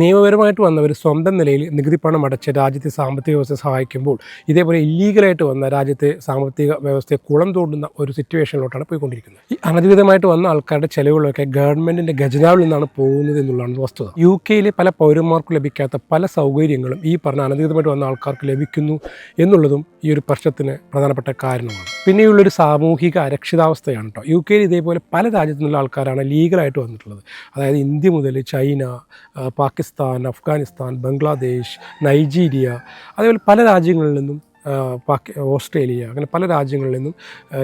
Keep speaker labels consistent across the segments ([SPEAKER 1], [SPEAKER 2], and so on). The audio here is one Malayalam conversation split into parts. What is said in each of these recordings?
[SPEAKER 1] നിയമപരമായിട്ട് വന്നവർ സ്വന്തം നിലയിൽ നികുതി പണം അടച്ച് രാജ്യത്തെ സാമ്പത്തിക വ്യവസ്ഥയെ സഹായിക്കുമ്പോൾ ഇതേപോലെ ഇല്ലീഗലായിട്ട് വന്ന രാജ്യത്തെ സാമ്പത്തിക വ്യവസ്ഥയെ കുളം തോണ്ടുന്ന ഒരു സിറ്റുവേഷനിലോട്ടാണ് പോയിക്കൊണ്ടിരിക്കുന്നത്. ഈ അനധികൃതമായിട്ട് വന്ന ആൾക്കാരുടെ ചെലവുകളൊക്കെ ഗവൺമെന്റിന്റെ ഖജനാവിൽ നിന്നാണ് പോകുന്നത് എന്നുള്ളതാണ് വസ്തുത. യു കെയിലെ പല പൗരന്മാർക്കും ലഭിക്കാത്ത പല സൗകര്യങ്ങളും ഈ പറഞ്ഞ അനധികൃതമായിട്ട് വന്ന ആൾക്കാർക്ക് ലഭിക്കുന്നു എന്നുള്ളതും ഈ ഒരു പ്രശ്നത്തിന് പ്രധാനപ്പെട്ട കാരണമാണ്. പിന്നെയുള്ളൊരു സാമൂഹിക അരക്ഷിതാവസ്ഥയാണ് കേട്ടോ യു കെയിൽ ഇതേപോലെ പല രാജ്യത്തു നിന്നുള്ള ആൾക്കാരാണ് ലീഗലായിട്ട് വന്നിട്ടുള്ളത്. അതായത് ഇന്ത്യ മുതൽ ചൈന പാകിസ്ഥാൻ അഫ്ഗാനിസ്ഥാൻ ബംഗ്ലാദേശ് നൈജീരിയ അതേപോലെ പല രാജ്യങ്ങളിൽ നിന്നും പാകി ഓസ്ട്രേലിയ അങ്ങനെ പല രാജ്യങ്ങളിൽ നിന്നും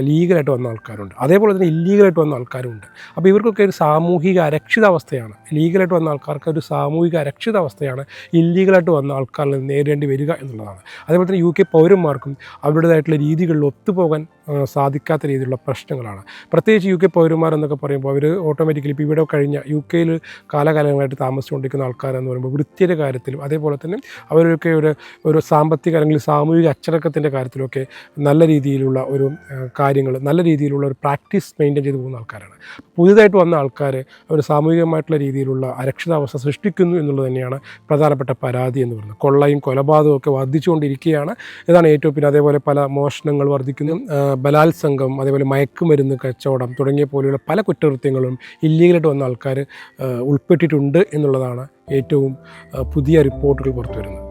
[SPEAKER 1] ലീഗലായിട്ട് വന്ന ആൾക്കാരുണ്ട്. അതേപോലെ തന്നെ ഇല്ലീഗലായിട്ട് വന്ന ആൾക്കാരുണ്ട് അപ്പോൾ ഇവർക്കൊക്കെ ഒരു സാമൂഹിക അരക്ഷിതാവസ്ഥയാണ്. ലീഗലായിട്ട് വന്ന ആൾക്കാർക്ക് ഒരു സാമൂഹിക അരക്ഷിതാവസ്ഥയാണ് ഇല്ലീഗലായിട്ട് വന്ന ആൾക്കാരിൽ നേരിടേണ്ടി വരിക എന്നുള്ളതാണ്. അതേപോലെ തന്നെ യു കെ പൗരന്മാർക്കും അവരുടേതായിട്ടുള്ള രീതികളിൽ ഒത്തുപോകാൻ സാധിക്കാത്ത രീതിയിലുള്ള പ്രശ്നങ്ങളാണ്. പ്രത്യേകിച്ച് യു കെ പൗരന്മാർ എന്നൊക്കെ പറയുമ്പോൾ അവർ ഓട്ടോമാറ്റിക്കലി ഇപ്പോൾ ഇവിടെ കഴിഞ്ഞ യു കെയിൽ കാലകാലങ്ങളായിട്ട് താമസിച്ചുകൊണ്ടിരിക്കുന്ന ആൾക്കാരെന്ന് പറയുമ്പോൾ വൃത്തിയുടെ കാര്യത്തിലും അതേപോലെ തന്നെ അവരൊക്കെ ഒരു ഒരു സാമ്പത്തിക അല്ലെങ്കിൽ സാമൂഹിക അച്ചടക്കത്തിന്റെ കാര്യത്തിലൊക്കെ നല്ല രീതിയിലുള്ള ഒരു കാര്യങ്ങൾ നല്ല രീതിയിലുള്ള ഒരു പ്രാക്ടീസ് മെയിന്റെയിൻ ചെയ്തു പോകുന്ന ആൾക്കാരാണ്. പുതിയതായിട്ട് വന്ന ആൾക്കാർ അവർ സാമൂഹികമായിട്ടുള്ള രീതിയിലുള്ള അരക്ഷിതാവസ്ഥ സൃഷ്ടിക്കുന്നു എന്നുള്ളത് തന്നെയാണ് പ്രധാനപ്പെട്ട പരാതി എന്ന് പറയുന്നത്. കൊള്ളയും കൊലപാതകവും ഒക്കെ വർദ്ധിച്ചുകൊണ്ടിരിക്കുകയാണ്. ഇതാണ് ഏറ്റവും പിന്നെ അതേപോലെ പല മോഷണങ്ങൾ വർദ്ധിക്കുന്നു. ബലാത്സംഗം അതേപോലെ മയക്കുമരുന്ന് കച്ചവടം തുടങ്ങിയ പോലെയുള്ള പല കുറ്റകൃത്യങ്ങളും ഇല്ലീഗലായിട്ട് വന്ന ആൾക്കാർ ഉൾപ്പെട്ടിട്ടുണ്ട് എന്നുള്ളതാണ് ഏറ്റവും പുതിയ റിപ്പോർട്ടുകൾ പുറത്തു വരുന്നത്.